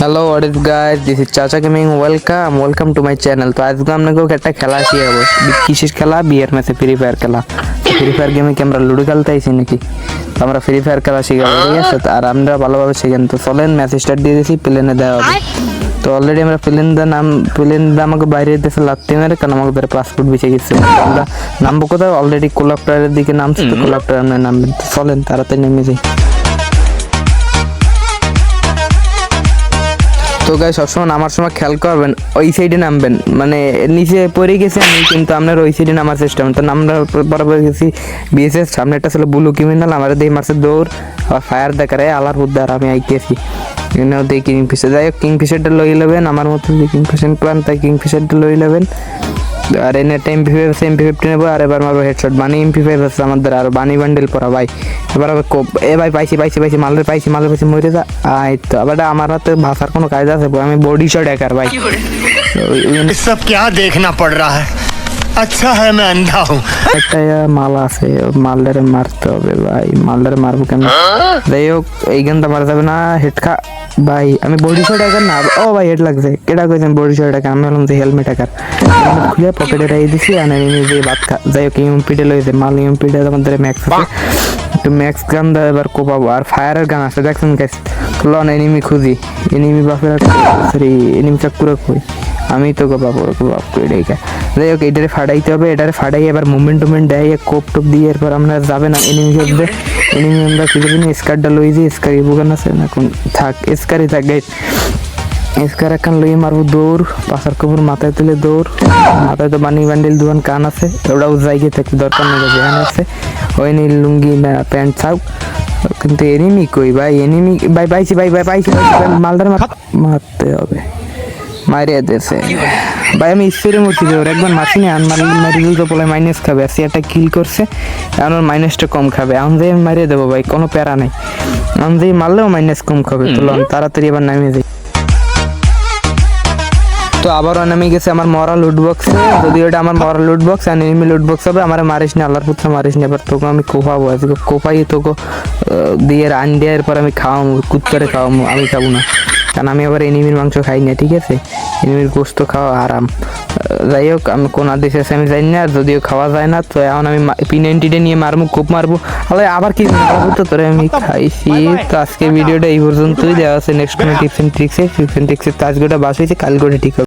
Hello what is guys this is Chacha gaming welcome welcome to my channel তো আজকে আপনাকে একটা খেলা শিখাবো। কিসের খেলা? বিয়ের ম্যাচে ফ্রি ফায়ার খেলা। ফ্রি ফায়ার গেমে কি আমরা লুডো খেলতে আইছি নাকি? আমরা ফ্রি ফায়ার খেলা শিখাবো ঠিক আছে? তো আর আমরা ভালোভাবে শিখেন। তো চলেন ম্যাচ স্টার্ট দিয়ে দিয়েছি প্লেনে দেওয়া হবে। তো অলরেডি আমরা প্লেন দা নাম প্লেন দা আমাকে বাইরে দেশে লাগতে মেরে কারণ আমাকে ধরে পাসপোর্ট বেঁচে গেছে। আমরা নামবো কোথাও অলরেডি কোলাপ্টারের দিকে নামছি তো কোলাপ্টার আমরা নামবেন। তো চলেন তাড়াতাড়ি নেমে যাই। তো গাই সবসময় নামার সময় খেয়াল করবেন, ওই সাইডে নামবেন। মানে নিচে পড়ে গেছে আমি, কিন্তু আপনার ওই সাইডে নামার চেষ্টা তো আমরা বরাবর গেছি বিএসএস সামনে একটা ছিল ব্লু ক্রিমিনাল আমার দিয়ে মারছে দৌড়, আবার ফায়ার দেখারে আলার উদ্ধার আমি আইতেছি। দিয়ে কিং ফিশার যাই হোক কিং ফিশারটা লই নেবেন আমার মতো কিং ফিশার প্ল্যান তাই কিং ফিশারটা লই নেবেন আর এনে টাইম ফি ফাইভ এমপি ফিফটি নেবো আর এবার মারবো হেডশট বানি এমপি ফাইভ আছে আমাদের আর বানি বান্ডেল পরা ভাই এবার আবার কোপ এ ভাই পাইছি পাইছি পাইছি মালের পাইছি মালের পাইছি মরে যা আই তো আবার আমার হাতে ভাষার কোনো কাজ আছে আমি বডি শট একার ভাই ওই- ওই জন্য ये सब क्या देखना पड़ रहा है अच्छा है मैं अंधा हूँ একটা ইয়া মাল আছে মালদারে মারতে হবে ভাই মালদারে মারবো কেন যাই হোক এই গানটা মারা যাবে না হেড খা ভাই আমি বডি শর্ট একার না। ও ভাই হেড লাগছে। কেটা কইছেন বডি শর্ট একার আমি বললাম যে হেলমেট হেলমেট খুলে পকেটে রাই দিছি আর আমি নিজে ভাত খা যাই হোক ইউমপিডে লইছে মাল ইউমপিডে আমাদের ম্যাক্স আছে। একটু ম্যাক্স গান দা এবার কোপাবো। আর ফায়ারের গান আছে দেখছেন গাইস লন এনিমি খুঁজি। এনিমি বাপের সরি এনিমি চাকুরা কই আমি তো বাবু গো বাবু এটাই যাই হোক এটারে ফাটাইতে হবে এটারে ফাটাই এবার মুভমেন্ট টুভমেন্ট দেয় কোপ টোপ দিয়ে এরপর আমরা যাবে না এনিমি হবে এনিমি আমরা কি করবি স্কারটা লই যে স্কার বুকান আছে না কোন থাক স্কারই থাক গাইস স্কার এখন লই মারবো দৌড় পাশার কবর মাথায় তুলে দৌড়। মাথায় তো বানি বান্ডিল দুয়ান কান আছে ওটাও জায়গা থাকতে দরকার নেই যেখানে আছে। ওই নীল লুঙ্গি না প্যান্ট থাক কিন্তু এনিমি কই ভাই? এনিমি ভাই পাইছি ভাই ভাই পাইছি মালদার মার- মারতে হবে। মারিয়ে দিয়েছে। ভাই, আমি স্পিরে মরছি ওর একবার মারছি না আর মারি তো বলে মাইনাস খাবে। আর একটা কিল করছে, এখন ওর মাইনাসটা কম খাবে। এখন যে আমি মারিয়ে দেবো ভাই, কোনো প্যারা নেই। এখন যে মারলেও মাইনাস কম খাবে, তো লন, তাড়াতাড়ি এবার নামিয়ে যাই তো আবারও নামে গেছে আমার মরা লুট বক্সে যদি ওটা আমার মরা লুট বক্স আর এনিমি লুট বক্স হবে, আমার মারিস না, আল্লাহর পুত্র মারিস না। এবার তোকে আমি কোপাবো, আজকে কোপাই তোকে দিয়ে রান দেওয়ার পর আমি খাওয়াবো কুত করে খাওয়াবো আমি খাব না। কারণ আমি আবার এনিমির মাংস খাই না ঠিক আছে? এনিমির গোস্ত খাওয়া আরাম। যাই হোক আমি কোন আদেশ আছে আমি জানি না আর যদিও খাওয়া যায় না তো এখন আমি পি নাইনটিটা নিয়ে মারবো খুব মারবো। তাহলে আবার কি মারবো তো তোরে আমি খাইছি। তো আজকে ভিডিওটা এই পর্যন্তই। দেওয়া আছে নেক্সট কোনো টিপস এন্ড ট্রিক্সে টিপস এন্ড ট্রিক্সের তো আজকে ওটা বাস হয়েছে কালকে ওটা ঠিক হবে।